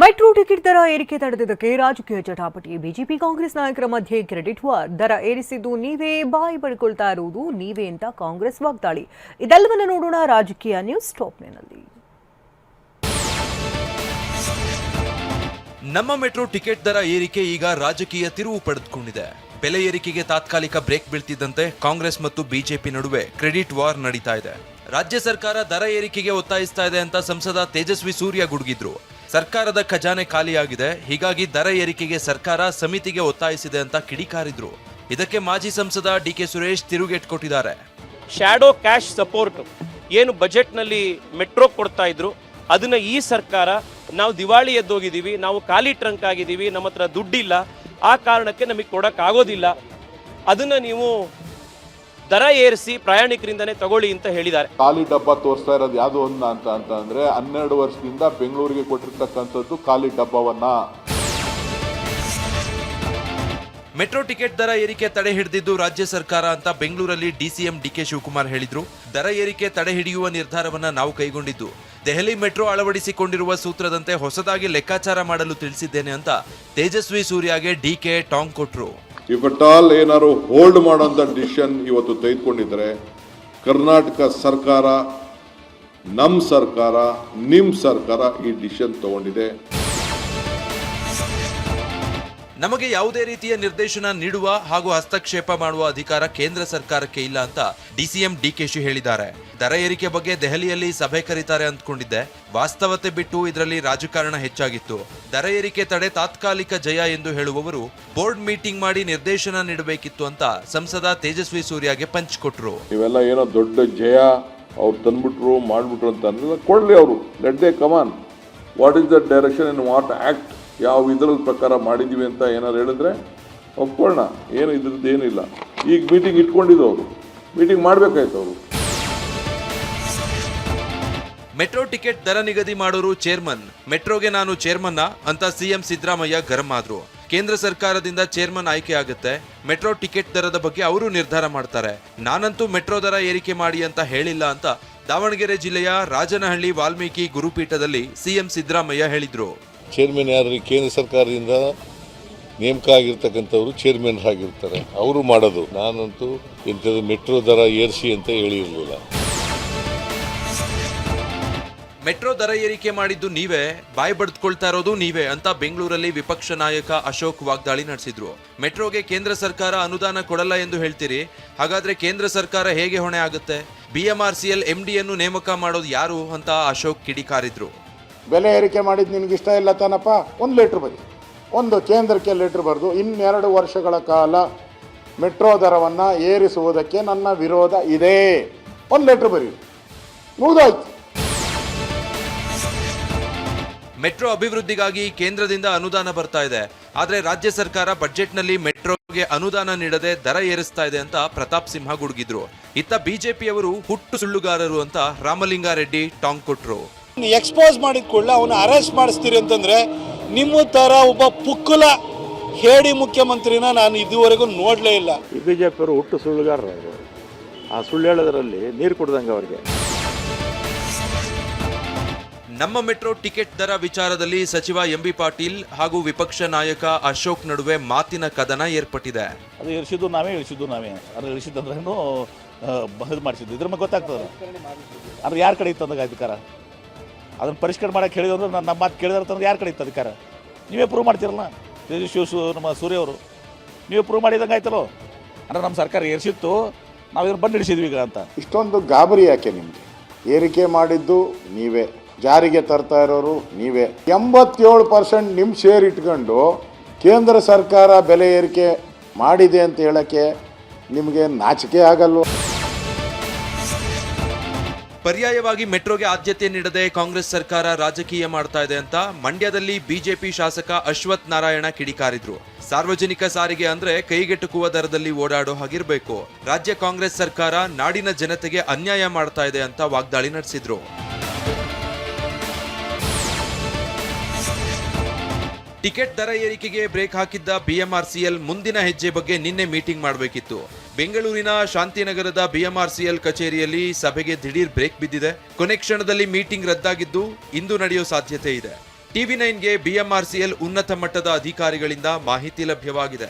Metro ticket ದರ ಏರಿಕೆ ತಡೆದಿದ್ದಕ್ಕೆ ರಾಜಕೀಯ ಚಟಾಪಟಿ ಬಿಜೆಪಿ ಕಾಂಗ್ರೆಸ್ ನಾಯಕರ ಮಧ್ಯೆ ಕ್ರೆಡಿಟ್ ವಾರ್ ದರ ಏರಿಸಿದ್ದು ನೀವೇ, ಬಾಯಿ ಪಡ್ಕೊಳ್ತಾ ಇರುವುದು ನೀವೇ ಅಂತ ಕಾಂಗ್ರೆಸ್ ವಾಗ್ದಾಳಿ. ಇದೆಲ್ಲವನ್ನ ನೋಡೋಣ ರಾಜಕೀಯ ನ್ಯೂಸ್ ಟಾಪ್ನಲ್ಲಿ ನಮ್ಮ ಮೆಟ್ರೋ ಟಿಕೆಟ್ ದರ ಏರಿಕೆ ಈಗ ರಾಜಕೀಯ ತಿರುವು ಪಡೆದುಕೊಂಡಿದೆ. ಬೆಲೆ ಏರಿಕೆಗೆ ತಾತ್ಕಾಲಿಕ ಬ್ರೇಕ್ ಬೀಳ್ತಿದ್ದಂತೆ ಕಾಂಗ್ರೆಸ್ ಮತ್ತು ಬಿಜೆಪಿ ನಡುವೆ ಕ್ರೆಡಿಟ್ ವಾರ್ ನಡೀತಾ ಇದೆ. ರಾಜ್ಯ ಸರ್ಕಾರ ದರ ಏರಿಕೆಗೆ ಒತ್ತಾಯಿಸ್ತಾ ಇದೆ ಅಂತ ಸಂಸದ ತೇಜಸ್ವಿ ಸೂರ್ಯ ಗುಡುಗಿದ್ರು. ಸರ್ಕಾರದ ಖಜಾನೆ ಖಾಲಿಯಾಗಿದೆ. ಹೀಗಾಗಿ ದರ ಏರಿಕೆಗೆ ಸರ್ಕಾರ ಸಮಿತಿಗೆ ಒತ್ತಾಯಿಸಿದೆ ಅಂತ ಕಿಡಿಕಾರಿದ್ರು. ಇದಕ್ಕೆ ಮಾಜಿ ಸಂಸದ ಡಿ ಕೆ ಸುರೇಶ್ ತಿರುಗೇಟ್ ಕೊಟ್ಟಿದ್ದಾರೆ. ಶ್ಯಾಡೋ ಕ್ಯಾಶ್ ಸಪೋರ್ಟ್ ಏನು ಬಜೆಟ್ನಲ್ಲಿ ಮೆಟ್ರೋ ಕೊಡ್ತಾ ಇದ್ರು. ಅದನ್ನ ಈ ಸರ್ಕಾರ, ನಾವು ದಿವಾಳಿ ಎದ್ದೋಗಿದ್ದೀವಿ, ನಾವು ಖಾಲಿ ಟ್ರಂಕ್ ಆಗಿದ್ದೀವಿ, ನಮ್ಮ ಹತ್ರ ದುಡ್ಡಿಲ್ಲ. ಆ ಕಾರಣಕ್ಕೆ ನಮಗೆ ಕೊಡೋಕ್ಕಾಗೋದಿಲ್ಲ. ಅದನ್ನ ನೀವು ದರ ಏರಿಸಿ ಪ್ರಯಾಣಿಕರಿಂದನೇ ತಗೊಳ್ಳಿ ಅಂತ ಹೇಳಿದ್ದಾರೆ. ಖಾಲಿ ಡಬ್ಬ ತೋರಿಸ್ತಾ ಇರೋದು ಯಾವುದು ಒಂದು ಅಂತ ಅಂತ ಅಂದ್ರೆ ಹನ್ನೆರಡು ವರ್ಷದಿಂದ ಬೆಂಗಳೂರಿಗೆ ಕೊಟ್ಟಿರ್ತಕ್ಕಂಥದ್ದು ಖಾಲಿ ಡಬ್ಬವನ್ನ. ಮೆಟ್ರೋ ಟಿಕೆಟ್ ದರ ಏರಿಕೆ ತಡೆ ಹಿಡಿದಿದ್ದು ರಾಜ್ಯ ಸರ್ಕಾರ ಅಂತ ಬೆಂಗಳೂರಲ್ಲಿ ಡಿಸಿಎಂ ಡಿಕೆ ಶಿವಕುಮಾರ್ ಹೇಳಿದ್ರು. ದರ ಏರಿಕೆ ತಡೆ ಹಿಡಿಯುವ ನಿರ್ಧಾರವನ್ನ ನಾವು ಕೈಗೊಂಡಿದ್ದು. ದೆಹಲಿ ಮೆಟ್ರೋ ಅಳವಡಿಸಿಕೊಂಡಿರುವ ಸೂತ್ರದಂತೆ ಹೊಸದಾಗಿ ಲೆಕ್ಕಾಚಾರ ಮಾಡಲು ತಿಳಿಸಿದ್ದೇನೆ ಅಂತ ತೇಜಸ್ವಿ ಸೂರ್ಯಗೆ ಡಿಕೆ ಟಾಂಗ್ ಕೊಟ್ರು. ಇಫ್ ಅಟ್ ಆಲ್ ಏನಾದ್ರು ಹೋಲ್ಡ್ ಮಾಡೋಂಥ ಡಿಸಿಷನ್ ಇವತ್ತು ತೆಗೆದುಕೊಂಡಿದ್ದರೆ ಕರ್ನಾಟಕ ಸರ್ಕಾರ ನಮ್ಮ ಸರ್ಕಾರ ನಿಮ್ಮ ಸರ್ಕಾರ ಈ ಡಿಸಿಷನ್ ತಗೊಂಡಿದೆ. ನಮಗೆ ಯಾವುದೇ ರೀತಿಯ ನಿರ್ದೇಶನ ನೀಡುವ ಹಾಗೂ ಹಸ್ತಕ್ಷೇಪ ಮಾಡುವ ಅಧಿಕಾರ ಕೇಂದ್ರ ಸರ್ಕಾರಕ್ಕೆ ಇಲ್ಲ ಅಂತ ಡಿಸಿಎಂ ಡಿಕೆಶಿ ಹೇಳಿದ್ದಾರೆ. ದರ ಏರಿಕೆ ಬಗ್ಗೆ ದೆಹಲಿಯಲ್ಲಿ ಸಭೆ ಕರೀತಾರೆ ಅಂದ್ಕೊಂಡಿದ್ದೆ. ವಾಸ್ತವತೆ ಬಿಟ್ಟು ಇದರಲ್ಲಿ ರಾಜಕಾರಣ ಹೆಚ್ಚಾಗಿತ್ತು. ದರ ಏರಿಕೆ ತಡೆ ತಾತ್ಕಾಲಿಕ ಜಯ ಎಂದು ಹೇಳುವವರು ಬೋರ್ಡ್ ಮೀಟಿಂಗ್ ಮಾಡಿ ನಿರ್ದೇಶನ ನೀಡಬೇಕಿತ್ತು ಅಂತ ಸಂಸದ ತೇಜಸ್ವಿ ಸೂರ್ಯಗೆ ಪಂಚ್ ಕೊಟ್ರು. ಇವೆಲ್ಲ ಏನೋ ದೊಡ್ಡ ಜಯ, ಅವ್ರು ತಂದ್ಬಿಟ್ರು, ಮಾಡ್ಬಿಟ್ರು ಅಂತ ಕೊಡ್ಲಿ ಅವರು. Let they come on what is the direction in what act ಯಾವ ಇದರ ಪ್ರಕಾರ ಮಾಡಿದ್ದೀವಿ ಅಂತ ಏನಾರು ಹೇಳಿದ್ರೆ ಒಪ್ಕೊಳ್ಳೋಣ. ಏನು ಇದ್ರದ್ದು ಏನಿಲ್ಲ ಈಗ ಮೀಟಿಂಗ್ ಇಟ್ಕೊಂಡಿದ್ದು ಅವರು. ಮೀಟಿಂಗ್ ಮಾಡಬೇಕಾಯ್ತು ಅವರು. ಮೆಟ್ರೋ ಟಿಕೆಟ್ ದರ ನಿಗದಿ ಮಾಡೋರು ಚೇರ್ಮನ್. ಮೆಟ್ರೋಗೆ ನಾನು ಚೇರ್ಮನ್ನ ಅಂತ ಸಿಎಂ ಸಿದ್ದರಾಮಯ್ಯ ಗರಂ ಆದ್ರು. ಕೇಂದ್ರ ಸರ್ಕಾರದಿಂದ ಚೇರ್ಮನ್ ಆಯ್ಕೆ ಆಗುತ್ತೆ. ಮೆಟ್ರೋ ಟಿಕೆಟ್ ದರದ ಬಗ್ಗೆ ಅವರು ನಿರ್ಧಾರ ಮಾಡ್ತಾರೆ. ನಾನಂತೂ ಮೆಟ್ರೋ ದರ ಏರಿಕೆ ಮಾಡಿ ಅಂತ ಹೇಳಿಲ್ಲ ಅಂತ ದಾವಣಗೆರೆ ಜಿಲ್ಲೆಯ ರಾಜನಹಳ್ಳಿ ವಾಲ್ಮೀಕಿ ಗುರುಪೀಠದಲ್ಲಿ ಸಿಎಂ ಸಿದ್ದರಾಮಯ್ಯ ಹೇಳಿದ್ರು. ಚೇರ್ಮನ್ ಯಾರು ಕೇಂದ್ರ ಸರ್ಕಾರದಿಂದ ನೇಮಕ ಆಗಿರ್ತಕ್ಕಂಥವ್ರು ಚೇರ್ಮನ್ ಆಗಿರ್ತಾರೆ. ಅವರು ಮಾಡೋದು. ನಾನಂತೂ ಇಂಥದ್ದು ಮೆಟ್ರೋ ದರ ಏರಿಸಿ ಅಂತ ಹೇಳಿರಲಿಲ್ಲ. ಮೆಟ್ರೋ ದರ ಏರಿಕೆ ಮಾಡಿದ್ದು ನೀವೇ, ಬಾಯಿ ಬಡ್ದ್ಕೊಳ್ತಾ ಇರೋದು ನೀವೇ ಅಂತ ಬೆಂಗಳೂರಲ್ಲಿ ವಿಪಕ್ಷ ನಾಯಕ ಅಶೋಕ್ ವಾಗ್ದಾಳಿ ನಡೆಸಿದ್ರು. ಮೆಟ್ರೋಗೆ ಕೇಂದ್ರ ಸರ್ಕಾರ ಅನುದಾನ ಕೊಡಲ್ಲ ಎಂದು ಹೇಳ್ತೀರಿ? ಹಾಗಾದ್ರೆ ಕೇಂದ್ರ ಸರ್ಕಾರ ಹೇಗೆ ಹೊಣೆ ಆಗುತ್ತೆ? ಬಿಎಂಆರ್ಸಿಎಲ್ ಎಂಡಿಯನ್ನು ನೇಮಕ ಮಾಡೋದು ಯಾರು ಅಂತ ಅಶೋಕ್ ಕಿಡಿಕಾರಿದ್ರು. ಬೆಲೆ ಏರಿಕೆ ಮಾಡಿದ್ದು ನಿನಗೆ ಇಷ್ಟ ಇಲ್ಲ ತಾನಪ್ಪ? ಒಂದು ಲೀಟ್ರ್ ಬರಿ ಒಂದು ಕೇಂದ್ರಕ್ಕೆ ಲೆಟ್ರ್ ಬರೆದು ಇನ್ನೆರಡು ವರ್ಷಗಳ ಕಾಲ ಮೆಟ್ರೋ ದರವನ್ನು ಏರಿಸುವುದಕ್ಕೆ ನನ್ನ ವಿರೋಧ ಇದೆ. ಒಂದು ಲೆಟ್ರ್ ಬರೀ ಮುಗಿದೋಯ್ತು. ಮೆಟ್ರೋ ಅಭಿವೃದ್ಧಿಗಾಗಿ ಕೇಂದ್ರದಿಂದ ಅನುದಾನ ಬರ್ತಾ ಇದೆ. ಆದರೆ ರಾಜ್ಯ ಸರ್ಕಾರ ಬಜೆಟ್ನಲ್ಲಿ ಮೆಟ್ರೋಗೆ ಅನುದಾನ ನೀಡದೆ ದರ ಏರಿಸ್ತಾ ಇದೆ ಅಂತ ಪ್ರತಾಪ್ ಸಿಂಹ ಗುಡುಗಿದ್ರು. ಇತ್ತ ಬಿಜೆಪಿಯವರು ಹುಟ್ಟು ಸುಳ್ಳುಗಾರರು ಅಂತ ರಾಮಲಿಂಗಾರೆಡ್ಡಿ ಟಾಂಗ್ ಕೊಟ್ರು. ಎಕ್ಸ್ಪೋಸ್ ಮಾಡಿದ ಕೂಡಲೇ ಅವನ ಅರೆಸ್ಟ್ ಮಾಡಿಸ್ತೀರಿ ಅಂತಂದ್ರೆ ನಿಮ್ಮ ಥರ ಒಬ್ಬ ಪುಕ್ಕುಲ ಹೇಳಿ ಮುಖ್ಯಮಂತ್ರಿನ ನಾನು ಇದುವರೆಗೂ ನೋಡಲೇ ಇಲ್ಲ. ಬಿ ಜೆ ಪಿಯವರು ಹುಟ್ಟು ಸುಳ್ಳುಗಾರರು ಅವರು. ಆ ಸುಳ್ಳು ಹೇಳೋದ್ರಲ್ಲಿ ನೀರು ಕುಡ್ದಂಗೆ ಅವ್ರಿಗೆ. ನಮ್ಮ ಮೆಟ್ರೋ ಟಿಕೆಟ್ ದರ ವಿಚಾರದಲ್ಲಿ ಸಚಿವ ಎಂಬಿ ಪಾಟೀಲ್ ಹಾಗೂ ವಿಪಕ್ಷ ನಾಯಕ ಅಶೋಕ್ ನಡುವೆ ಮಾತಿನ ಕದನ ಏರ್ಪಟ್ಟಿದೆ. ಅದು ಇಳಿಸಿದ್ದು ನಾವೇ ಇಳಿಸಿದ್ದು ನಾವೇ. ಅದು ಇಳಿಸಿದ್ದಂದ್ರೂ ಬಂದ್ ಮಾಡಿಸಿದ್ದು. ಇದ್ರ ಮೇಲೆ ಗೊತ್ತಾಗ್ತದೆ. ಅಂದ್ರೆ ಯಾರ ಕಡೆ ಇತ್ತು ಅಂದಾಗ ಅಧಿಕಾರ? ಅದನ್ನು ಪರಿಷ್ಕರಣೆ ಮಾಡಕ್ಕೆ ಹೇಳಿದ್ರು ನಾನು ನಮ್ಮ ಮಾತು ಕೇಳಿದ್ರೆ ಅಂತಂದ್ರೆ ಯಾರ ಕಡೆ ಇತ್ತು ಅಧಿಕಾರ? ನೀವೇ ಪ್ರೂವ್ ಮಾಡ್ತೀರಲ್ಲ? ಸು ನಮ್ಮ ಸೂರ್ಯವರು ನೀವೇ ಪ್ರೂವ್ ಮಾಡಿದಂಗೆ ಆಯ್ತಲ್ಲೋ? ಅಂದ್ರೆ ನಮ್ಮ ಸರ್ಕಾರ ಏರಿಸಿತ್ತು ನಾವು ಇದನ್ನು ಬಂದು ಹಿಡಿಸಿದ್ವಿ ಈಗ ಅಂತ. ಇಷ್ಟೊಂದು ಗಾಬರಿ ಯಾಕೆ ನಿಮಗೆ? ಏರಿಕೆ ಮಾಡಿದ್ದು ನೀವೇ. ಜಾರಿಗೆ ತರ್ತಾ ಇರೋರು ನೀವೇ. ಎಂಬತ್ತೇಳು ಪರ್ಸೆಂಟ್ ನಿಮ್ಮ ಶೇರ್ ಇಟ್ಕೊಂಡು ಕೇಂದ್ರ ಸರ್ಕಾರ ಬೆಲೆ ಏರಿಕೆ ಮಾಡಿದೆ ಅಂತ ಹೇಳೋಕ್ಕೆ ನಿಮಗೆ ನಾಚಿಕೆ ಆಗಲ್ವೋ? ಪರ್ಯಾಯವಾಗಿ ಮೆಟ್ರೋಗೆ ಆದ್ಯತೆ ನೀಡದೆ ಕಾಂಗ್ರೆಸ್ ಸರ್ಕಾರ ರಾಜಕೀಯ ಮಾಡ್ತಾ ಇದೆ ಅಂತ ಮಂಡ್ಯದಲ್ಲಿ ಬಿಜೆಪಿ ಶಾಸಕ ಅಶ್ವಥ್ ನಾರಾಯಣ ಕಿಡಿಕಾರಿದ್ರು. ಸಾರ್ವಜನಿಕ ಸಾರಿಗೆ ಅಂದ್ರೆ ಕೈಗೆಟುಕುವ ದರದಲ್ಲಿ ಓಡಾಡೋ ಹಾಗಿರ್ಬೇಕು. ರಾಜ್ಯ ಕಾಂಗ್ರೆಸ್ ಸರ್ಕಾರ ನಾಡಿನ ಜನತೆಗೆ ಅನ್ಯಾಯ ಮಾಡ್ತಾ ಇದೆ ಅಂತ ವಾಗ್ದಾಳಿ ನಡೆಸಿದ್ರು. ಟಿಕೆಟ್ ದರ ಏರಿಕೆಗೆ ಬ್ರೇಕ್ ಹಾಕಿದ್ದ ಬಿಎಂಆರ್ಸಿಎಲ್ ಮುಂದಿನ ಹೆಜ್ಜೆ ಬಗ್ಗೆ ನಿನ್ನೆ ಮೀಟಿಂಗ್ ಮಾಡಬೇಕಿತ್ತು. ಬೆಂಗಳೂರಿನ ಶಾಂತಿನಗರದ ಬಿಎಂಆರ್ಸಿಎಲ್ ಕಚೇರಿಯಲ್ಲಿ ಸಭೆಗೆ ದಿಢೀರ್ ಬ್ರೇಕ್ ಬಿದ್ದಿದೆ. ಕೊನೆ ಕ್ಷಣದಲ್ಲಿ ಮೀಟಿಂಗ್ ರದ್ದಾಗಿದ್ದು ಇಂದು ನಡೆಯೋ ಸಾಧ್ಯತೆ ಇದೆ. ಟಿವಿ ನೈನ್ಗೆ ಬಿಎಂಆರ್ಸಿಎಲ್ ಉನ್ನತ ಮಟ್ಟದ ಅಧಿಕಾರಿಗಳಿಂದ ಮಾಹಿತಿ ಲಭ್ಯವಾಗಿದೆ.